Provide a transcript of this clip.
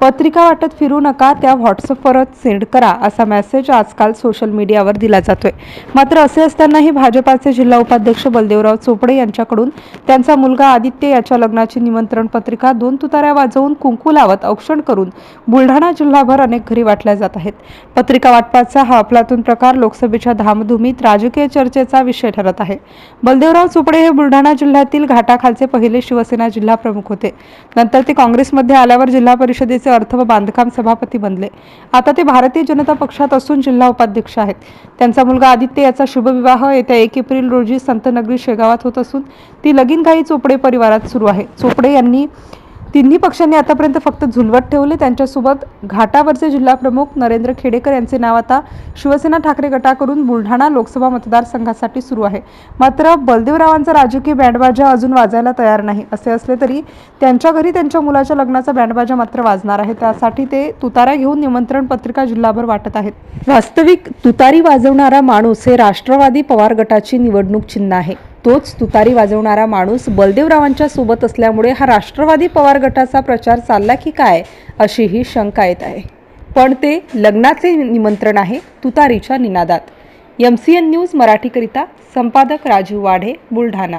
पत्रिका वाटत फिरू नका त्या व्हॉट्सअपवरच सेंड करा असा मेसेज आजकाल सोशल मीडियावर दिला जातोय. मात्र असे असतानाही भाजपाचे जिल्हा उपाध्यक्ष बलदेवराव चोपडे यांच्याकडून त्यांचा मुलगा आदित्य याच्या लग्नाची निमंत्रण पत्रिका दोन तुताऱ्या वाजवून कुंकू लावत औक्षण करून बुलढाणा जिल्हाभर अनेक घरी वाटल्या जात आहेत. पत्रिका वाटपाचा हा अफलातून प्रकार लोकसभेच्या धामधुमीत राजकीय चर्चेचा विषय ठरत आहे. बलदेवराव चोपडे हे बुलढाणा जिल्ह्यातील घाटाखालचे पहिले शिवसेना जिल्हा प्रमुख होते. नंतर ते काँग्रेसमध्ये आल्यावर जिल्हा परिषदेचे अर्थ व बांधकाम सभापती बनले. आता ते भारतीय जनता पक्षात असून जिल्हा उपाध्यक्ष आहेत. त्यांचा मुलगा आदित्य याचा शुभविवाह येत्या एक एप्रिल रोजी संतनगरी शेगावात होत असून ती लगीनघाई चोपडे परिवारात सुरू आहे. चोपडे यांनी तिन्ही पक्षांनी आतापर्यंत फक्त झुलवत ठेवले. त्यांच्यासोबत घाटावरचे जिल्हाप्रमुख नरेंद्र खेडेकर यांचे नाव आता शिवसेना ठाकरे गटाकडून बुलढाणा लोकसभा मतदारसंघासाठी सुरू आहे. मात्र बलदेवरावांचा राजकीय बँडबाजा अजून वाजायला तयार नाही. असे असले तरी त्यांच्या घरी त्यांच्या मुलाच्या लग्नाचा बँडबाजा मात्र वाजणार आहे. त्यासाठी ते तुतारा घेऊन निमंत्रण पत्रिका जिल्हाभर वाटत आहेत. वास्तविक तुतारी वाजवणारा माणूस हे राष्ट्रवादी पवार गटाची निवडणूक चिन्ह आहे. तोच तुतारी वाजवणारा माणूस बलदेवरावांच्या सोबत असल्यामुळे हा राष्ट्रवादी पवार गटाचा प्रचार चालला की काय अशी ही शंका येत आहे. पण ते लग्नाचे निमंत्रण आहे तुतारीच्या निनादात. एम सी एन न्यूज मराठीकरिता संपादक राजू वाढे बुलढाणा.